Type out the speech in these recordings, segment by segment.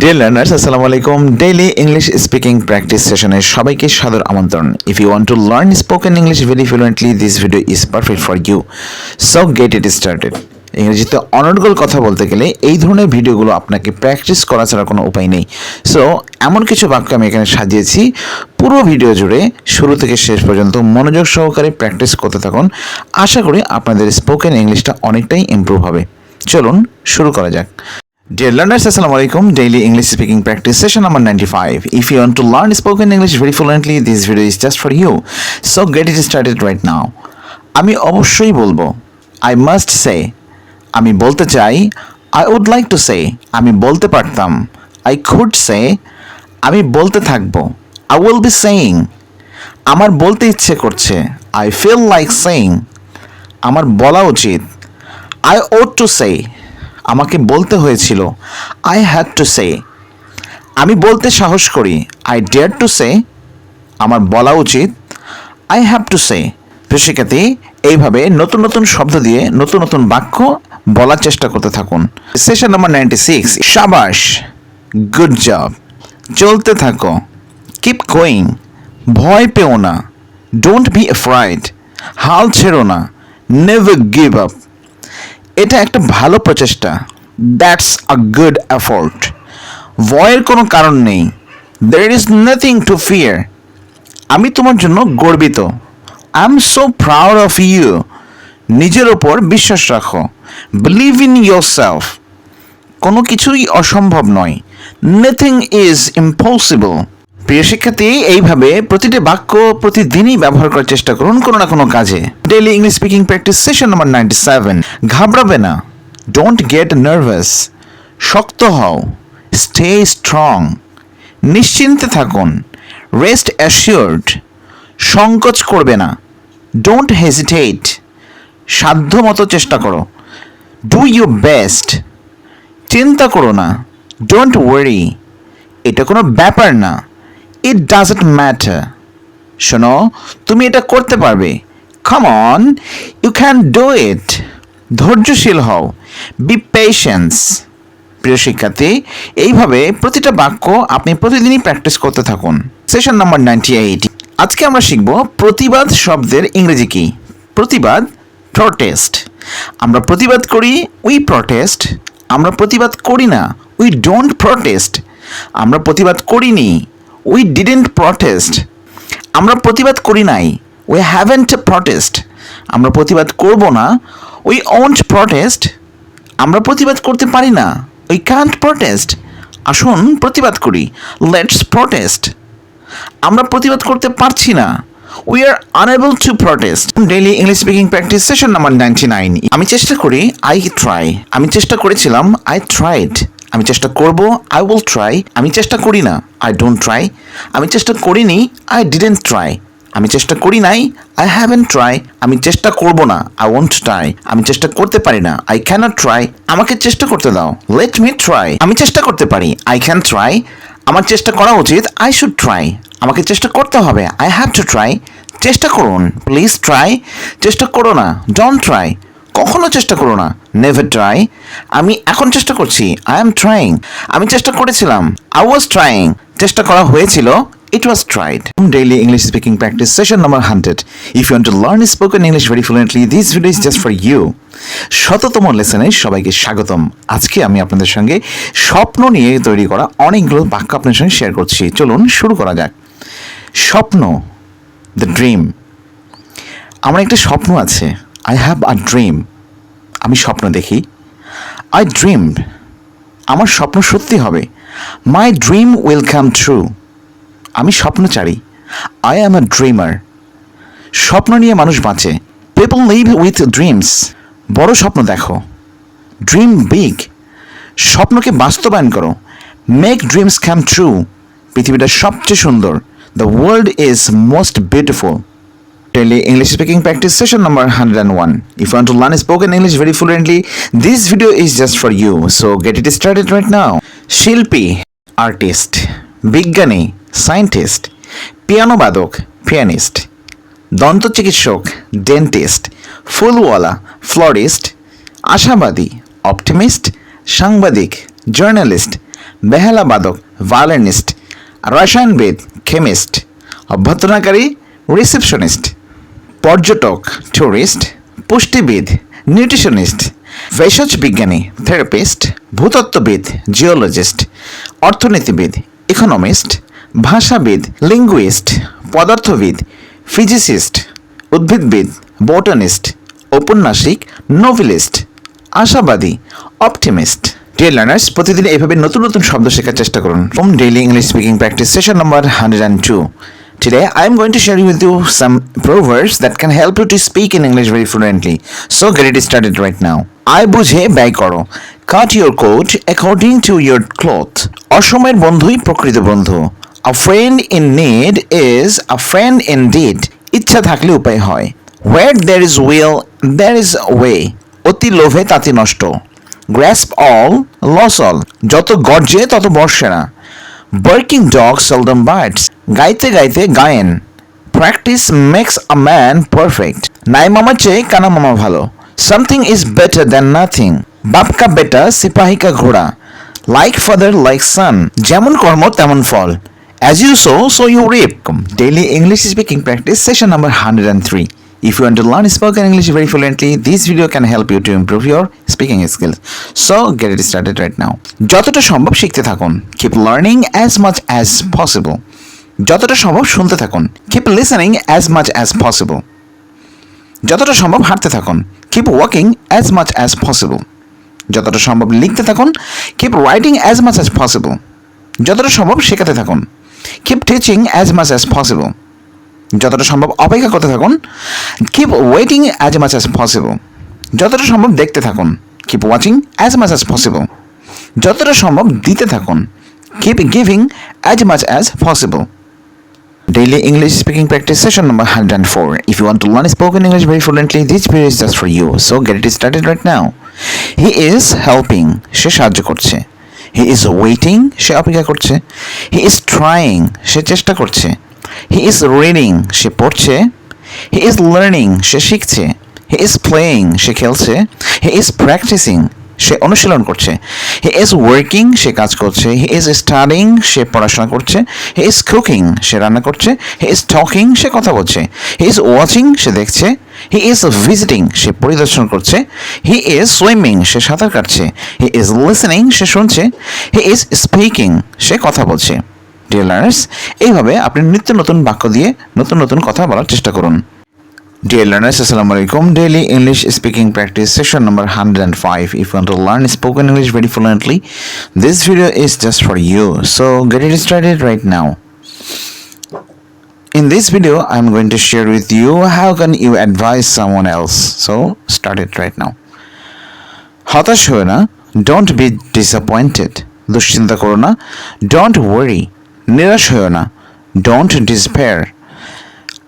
Dear learners আসসালামু আলাইকুম daily English speaking practice সেশনে সবাইকে সাদর আমন্ত্রণ। If you want to learn spoken English very fluently this video is perfect for you so get it started ইংরেজিতে অনর্গল কথা বলতে গেলে এই ধরনের ভিডিওগুলো আপনাকে প্র্যাকটিস করা ছাড়া কোনো উপায় নেই। সো এমন কিছু বাক্য আমি এখানে সাজিয়েছি। পুরো ভিডিও জুড়ে শুরু থেকে শেষ পর্যন্ত মনোযোগ সহকারে প্র্যাকটিস করতে থাকুন। আশা করি আপনাদের স্পোকেন ইংলিশটা অনেকটাই ইমপ্রুভ হবে। চলুন শুরু করা যাক। Dear learners, Assalamu alaikum. Daily English speaking practice session number 95. If you want to learn spoken English very fluently, this video is just for you. So get it started right now. আমি অবশ্যই বলব I must say আমি বলতে চাই I would like to say আমি বলতে পারতাম I could সে আমি বলতে থাকব আই উইল বি সেইং আমার বলতে ইচ্ছে করছে আই ফিল লাইক সেইং আমার বলা উচিত আই ওট টু সে আমাকে বলতে হয়েছিল আই হ্যাড টু সে আমি বলতে সাহস করি আই ডেয়ার টু সে আমার বলা উচিত আই হ্যাভ টু সে শিক্ষার্থী এইভাবে নতুন নতুন শব্দ দিয়ে নতুন নতুন বাক্য বলার চেষ্টা করতে থাকুন। সেশন নাম্বার নাইনটি সিক্স সাবাস গুড জব চলতে থাকো কিপ গোয়িং ভয় পেও না ডোন্ট বি এফ্রাইড হাল ছেড়ো না নেভার গিভ আপ এটা একটা ভালো প্রচেষ্টা। দ্যাটস আ গুড এফোর্ট ভয়ের কোনো কারণ নেই। There is nothing to fear আমি তোমার জন্য গর্বিত। I am so proud of you নিজের ওপর বিশ্বাস রাখো। বিলিভ ইন ইয়োর সেলফ কোনো কিছুই অসম্ভব নয়। নাথিং ইজ ইম্পসিবল প্রিয় শিক্ষার্থী, এইভাবে প্রতিটি বাক্য প্রতিদিনই ব্যবহার করার চেষ্টা করুন কোনো না কোনো কাজে। Daily English speaking practice session number ninety seven ঘাবড়াবে না। ডোন্ট গেট নার্ভাস শক্ত হও। স্টে স্ট্রং নিশ্চিন্তে থাকুন। রেস্ট অ্যাসিওর্ড সংকোচ করবে না। ডোন্ট হেজিটেট সাধ্য মতো চেষ্টা করো। ডু ইউ বেস্ট চিন্তা করো না। ডোন্ট ওয়ারি এটা কোনো ব্যাপার না। ইট ডাজন্ট ম্যাটার শোনো, তুমি এটা করতে পারবে। Come on you can do it ধৈর্যশীল হও। বি পেশেন্স প্রিয় শিক্ষার্থী, এইভাবে প্রতিটা বাক্য আপনি প্রতিদিনই প্র্যাকটিস করতে থাকুন। সেশন নাম্বার নাইনটি এইট আজকে আমরা শিখব প্রতিবাদ শব্দের ইংরেজি কি? প্রতিবাদ প্রটেস্ট আমরা প্রতিবাদ করি উই প্রটেস্ট আমরা প্রতিবাদ করি না উই ডোন্ট প্রটেস্ট আমরা প্রতিবাদ করিনি উই ডিডেন্ট প্রটেস্ট আমরা প্রতিবাদ করি নাই। উই হ্যাভেন্ট প্রটেস্ট আমরা প্রতিবাদ করব না। উই ওন্ট প্রটেস্ট আমরা প্রতিবাদ করতে পারি না। উই ক্যান্ট প্রটেস্ট আসুন, প্রতিবাদ করি। লেটস প্রটেস্ট আমরা প্রতিবাদ করতে পারছি না। We are unable to protest daily English speaking practice session number ninety nine আমি চেষ্টা করি আই ট্রাই আমি চেষ্টা করেছিলাম আই ট্রাইড আমি চেষ্টা করব আই উইল ট্রাই আমি চেষ্টা করি না আই ডোন্ট ট্রাই আমি চেষ্টা করিনি আই ডিডেন্ট ট্রাই আমি চেষ্টা করি নাই আই হ্যাভেন ট্রাই আমি চেষ্টা করব না আই ওয়ন্ট ট্রাই আমি চেষ্টা করতে পারি না আই ক্যানট ট্রাই আমাকে চেষ্টা করতে দাও লেট মি ট্রাই আমি চেষ্টা করতে পারি আই ক্যান ট্রাই আমার চেষ্টা করা উচিত আই শুড ট্রাই আমাকে চেষ্টা করতে হবে আই হ্যাভ টু ট্রাই চেষ্টা করুন প্লিজ ট্রাই চেষ্টা করো না ডোন্ট ট্রাই কখনো চেষ্টা করো না। নেভার ট্রাই আমি এখন চেষ্টা করছি। আই এম ট্রাইং আমি চেষ্টা করেছিলাম। আই ওয়াজ ট্রাইং চেষ্টা করা হয়েছিল। It was tried daily English speaking practice session number hundred if you want to learn spoken English very fluently this video is just for you শততম লেসনে সবাইকে স্বাগতম। আজকে আমি আপনাদের সঙ্গে স্বপ্ন নিয়ে তৈরি করা অনেকগুলো বাক্য আপনাদের সঙ্গে শেয়ার করছি। চলুন শুরু করা যাক। স্বপ্ন দ্য ড্রিম আমার একটা স্বপ্ন আছে। আই হ্যাভ আ ড্রিম আমি স্বপ্ন দেখি। আই ড্রিম আমার স্বপ্ন সত্যি হবে। My dream will come true আমি স্বপ্নচারী আই অ্যাম আ ড্রিমার স্বপ্ন নিয়ে মানুষ বাঁচে। পিপল লিভ উইথ ড্রিমস বড় স্বপ্ন দেখো। ড্রিম বিগ স্বপ্নকে বাস্তবায়ন করো। মেক ড্রিমস ক্যাম ট্রু পৃথিবীটা সবচেয়ে সুন্দর। The world is most beautiful Daily English speaking practice session number 101. If you want to learn spoken English very fluently, this video is just for you. So get it started right now. শিল্পী artist বিজ্ঞানী scientist piano বাদক pianist দন্ত চিকিৎসক dentist ফুলওয়ালা florist আশাবাদী optimist সাংবাদিক journalist বেহালা বাদক ভায়োলিনিস্ট রসায়নবিদ কেমিস্ট অভ্যর্থনাকারী রিসেপশনিস্ট পর্যটক ট্যুরিস্ট পুষ্টিবিদ নিউট্রিশনিস্ট ভেষজ বিজ্ঞানী থেরাপিস্ট ভূতত্ত্ববিদ জিওলজিস্ট অর্থনীতিবিদ ইকোনমিস্ট ভাষাবিদ লিঙ্গুইস্ট পদার্থবিদ ফিজিসিস্ট উদ্ভিদবিদ বোটানিস্ট ঔপন্যাসিক নোভেলিস্ট আশাবাদী অপটিমিস্ট ডিয়ার লার্নার্স প্রতিদিন এইভাবে নতুন নতুন শব্দ শেখার চেষ্টা করুন। From daily English speaking practice session number hundred and two Today, I am going to share with you some proverbs that can help you to speak in English very fluently. So get it started right now. আয় বুঝে ব্যয় করো। Cut your coat according to your cloth অসময়ের বন্ধুই প্রকৃত বন্ধু। A friend in need is a friend in deed ইচ্ছা থাকলে উপায় হয়। Where there is will there is way অতি লোভে তাতে নষ্ট। গ্র্যাসপ অল লস অল যত গর্জে তত বর্ষে না। বার্কিং ডগ সেলডম বার্ডস গাইতে গাইতে Gayen. Practice makes a man perfect নাই মামার চেয়ে কানা মামা ভালো। Something is better than nothing বাপকা বেটা সিপাহি কা ঘোড়া। লাইক ফাদার লাইক সান যেমন কর্ম তেমন ফল। As you sow, so you reap. Daily English speaking practice session number 103. If you want to learn spoken English very fluently, this video can help you to improve your speaking skills. So get it started right now. যতটা সম্ভব শিখতে থাকুন keep learning as much as possible. যতটা সম্ভব শুনতে থাকুন keep listening as much as possible. যতটা সম্ভব হাঁটতে থাকুন keep walking as much as possible. যতটা সম্ভব লিখতে থাকুন keep writing as much as possible. যতটা সম্ভব শেখাতে থাকুন keep teaching as much as possible যতটা সম্ভব অপেক্ষা করতে থাকুন। Keep waiting as much as possible যতটা সম্ভব দেখতে থাকুন। Keep watching as much as possible যতটা সম্ভব দিতে থাকুন। Keep giving as much as possible daily English speaking practice session number hundred and four if you want to learn spoken English very fluently this video's just for you so get it started right now he is helping সে সাহায্য করছে। He is waiting সে অপেক্ষা করছে। He is trying সে চেষ্টা করছে। He is reading সে পড়ছে he is learning সে শিখছে he is playing সে খেলছে he is practising সে অনুশীলন করছে হি ইজ ওয়ার্কিং সে কাজ করছে হি ইজ স্টাডিং সে পড়াশোনা করছে হি ইজ কুকিং সে রান্না করছে হি ইজ টকিং সে কথা বলছে হি ইজ ওয়াচিং সে দেখছে হি ইজ ভিজিটিং সে পরিদর্শন করছে হি ইজ সুইমিং সে সাঁতার কাটছে হি ইজ লিসনিং সে শুনছে হি ইজ স্পিকিং সে কথা বলছে ডিয়ার এইভাবে আপনি নিত্য নতুন বাক্য দিয়ে নতুন নতুন কথা বলার চেষ্টা করুন Dear learners, Assalamu alaikum. Daily English speaking practice session number 105. If you want to learn spoken English very fluently, this video is just for you. So get it started right now. In this video, I'm going to share with you how can you advise someone else. So start it right now. হতাশ হয়ে না don't be disappointed দুশ্চিন্তা করো না don't worry নিরাশ হয়েও না। Don't despair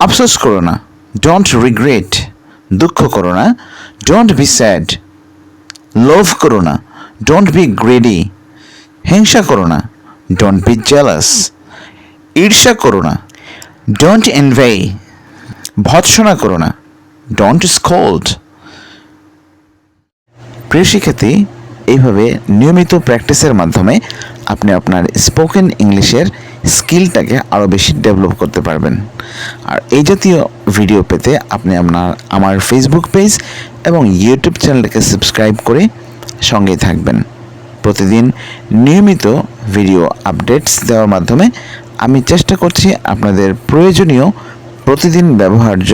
আফসোস করো না। ডোন্ট রিগ্রেট দুঃখ করো না। ডোন্ট বি স্যাড লোভ করো না। ডোন্ট বি গ্রেডি হিংসা করো না। ডোন্ট বি জেলাস ঈর্ষা করো না। ডোন্ট এনভেই ভৎসনা করো না। ডোন্ট স্কোল্ড প্রিয় শিক্ষার্থী, এইভাবে নিয়মিত প্র্যাকটিসের মাধ্যমে আপনি আপনার স্পোকেন ইংলিশের স্কিলটাকে আরও বেশি ডেভেলপ করতে পারবেন। আর এই জাতীয় ভিডিও পেতে আপনি আপনার, আমার ফেসবুক পেজ এবং ইউটিউব চ্যানেলটাকে সাবস্ক্রাইব করে সঙ্গেই থাকবেন। প্রতিদিন নিয়মিত ভিডিও আপডেটস দেওয়ার মাধ্যমে আমি চেষ্টা করছি আপনাদের প্রয়োজনীয় প্রতিদিন ব্যবহার্য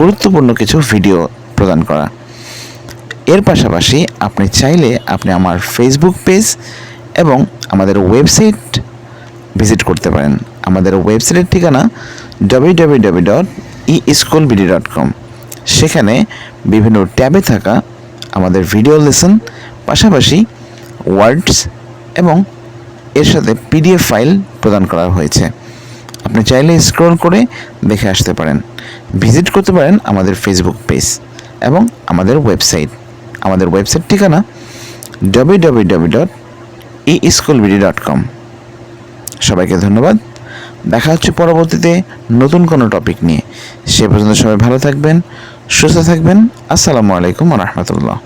গুরুত্বপূর্ণ কিছু ভিডিও প্রদান করা। এর পাশাপাশি আপনি চাইলে আপনি আমার ফেসবুক পেজ এবং আমাদের ওয়েবসাইট ভিজিট করতে পারেন। আমাদের ওয়েবসাইটের ঠিকানা ডাব্লিউ ডট ডট কম সেখানে বিভিন্ন ট্যাবে থাকা আমাদের ভিডিও লেসন, পাশাপাশি ওয়ার্ডস এবং এর সাথে পিডিএফ ফাইল প্রদান করা হয়েছে। আপনি চাইলে স্ক্রল করে দেখে আসতে পারেন। ভিজিট করতে পারেন আমাদের ফেসবুক পেজ এবং আমাদের ওয়েবসাইট। আমাদের ওয়েবসাইট ঠিকানা W W W dot e school dot com সবাইকে ধন্যবাদ। দেখা হচ্ছে পরবর্তীতে নতুন কোনো টপিক নিয়ে। সে পর্যন্ত সবাই ভালো থাকবেন, সুস্থ থাকবেন। আসসালামু আলাইকুম রহমতুল্লাহ।